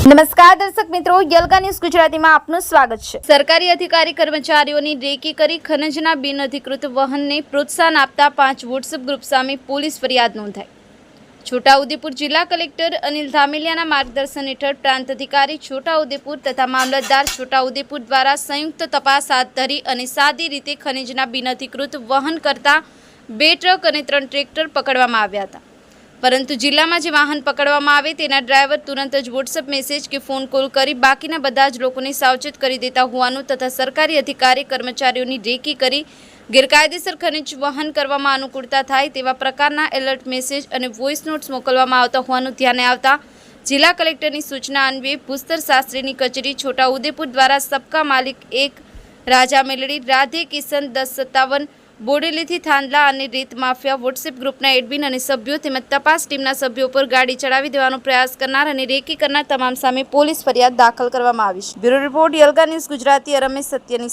નમસ્કાર દર્શક મિત્રો, યલકા ન્યૂઝ ગુજરાતીમાં આપનું સ્વાગત છે. સરકારી અધિકારી કર્મચારીઓની રેકી કરી ખનજના બિનઅધિકૃત વહનને પ્રોત્સાહન આપતા પાંચ વોટ્સઅપ ગ્રુપ સામે પોલીસ ફરિયાદ નોંધાઈ. છોટાઉદેપુર જિલ્લા કલેક્ટર અનિલ ધામેલિયાના માર્ગદર્શન હેઠળ પ્રાંત અધિકારી છોટાઉદેપુર તથા મામલતદાર છોટાઉદેપુર દ્વારા સંયુક્ત તપાસ હાથ ધરી અને સાદી રીતે ખનિજના બિનઅધિકૃત વહન કરતા બે ટ્રક અને ત્રણ ટ્રેક્ટર પકડવામાં આવ્યા હતા. પરંતુ જિલ્લામાં જે વાહન પકડવામાં આવે તેના ડ્રાઈવર તુરંત જ વોટ્સએપ મેસેજ કે ફોન કોલ કરી બાકીના બધા જ લોકોને સાવચેત કરી દેતા હોવાનું તથા સરકારી અધિકારી કર્મચારીઓની રેકી કરી ગેરકાયદેસર ખનિજ વહન કરવામાં અનુકૂળતા થાય તેવા પ્રકારના એલર્ટ મેસેજ અને વોઇસ નોટ્સ મોકલવામાં આવતા હોવાનું ધ્યાને આવતા જિલ્લા કલેક્ટરની સૂચના અન્વયે ભૂસ્તર શાસ્ત્રીની કચેરી છોટાઉદેપુર દ્વારા સબકા માલિક એક રાજા મેલડી, રાધે કિશન દસ સત્તાવન બોડેલીથી થાંદલા અને રીત માફિયા વોટ્સએપ ગ્રુપના એડમિન અને સભ્યો તેમજ તપાસ ટીમના સભ્યો પર ગાડી ચડાવી દેવાનો પ્રયાસ કરનાર અને રેકી કરનાર તમામ સામે પોલીસ ફરિયાદ દાખલ કરવામાં આવી છે. બ્યુરો રિપોર્ટ યલગા ન્યૂઝ ગુજરાતી રમેશ સત્યની